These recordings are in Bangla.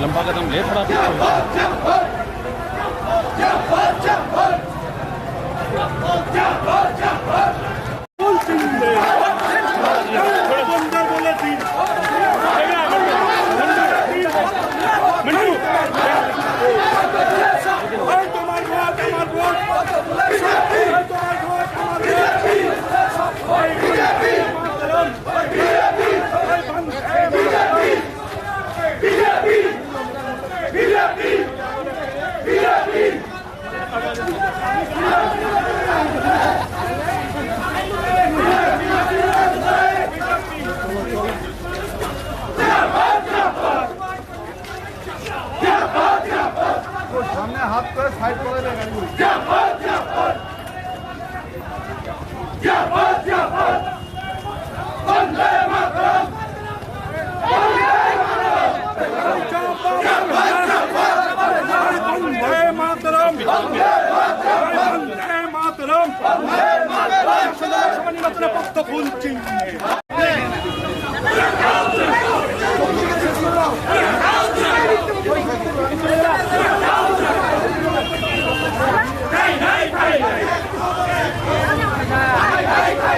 लंबा कदम ले थोड़ा पीछे বন্দে মাতরম বন্দে মাতরম নির্বাচনে পক্ষ খুলছি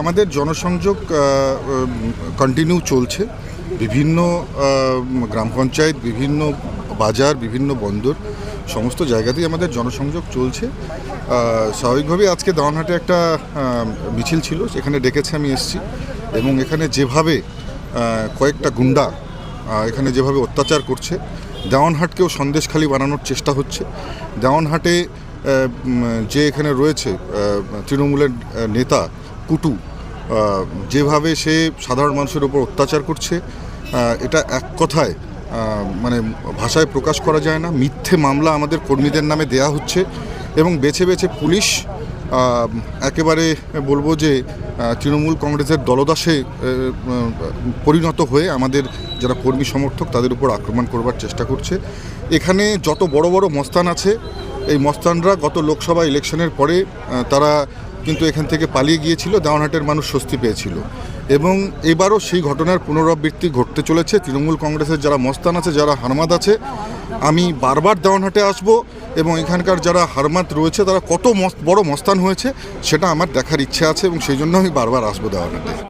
আমাদের জনসংযোগ কন্টিনিউ চলছে। বিভিন্ন গ্রাম পঞ্চায়েত, বিভিন্ন বাজার, বিভিন্ন বন্দর, সমস্ত জায়গাতেই আমাদের জনসংযোগ চলছে। স্বাভাবিকভাবেই আজকে দাওয়ানহাটে একটা মিছিল ছিল, সেখানে ডেকেছে আমি এসেছি। এবং এখানে যেভাবে কয়েকটা গুন্ডা এখানে যেভাবে অত্যাচার করছে, দেওয়ানহাটকেও সন্দেশখালি বানানোর চেষ্টা হচ্ছে। দেওয়ানহাটে যে এখানে রয়েছে তৃণমূলের নেতা কুটু যেভাবে সে সাধারণ মানুষের উপর অত্যাচার করছে এটা এক কথায় মানে ভাষায় প্রকাশ করা যায় না। মিথ্যে মামলা আমাদের কর্মীদের নামে দেয়া হচ্ছে এবং বেছে বেছে পুলিশ একেবারে বলব যে তৃণমূল কংগ্রেসের দলদাসে পরিণত হয়ে আমাদের যারা কর্মী সমর্থক তাদের উপর আক্রমণ করবার চেষ্টা করছে। এখানে যত বড় বড় মস্তান আছে, এই মস্তানরা গত লোকসভা ইলেকশনের পরে তারা কিন্তু এখান থেকে পালিয়ে গিয়েছিল, দেওয়ানহাটের মানুষ স্বস্তি পেয়েছিল। এবং এবারও সেই ঘটনার পুনরাবৃত্তি ঘটতে চলেছে। তৃণমূল কংগ্রেসের যারা মস্তান আছে, যারা হারমাদ আছে, আমি বারবার দেওয়ানহাটে আসব এবং এখানকার যারা হারমাত রয়েছে, তারা কত বড় মস্তান হয়েছে, সেটা আমার দেখার ইচ্ছে আছে এবং সেই জন্য আমি বারবার আসব দেওয়ানহাটে।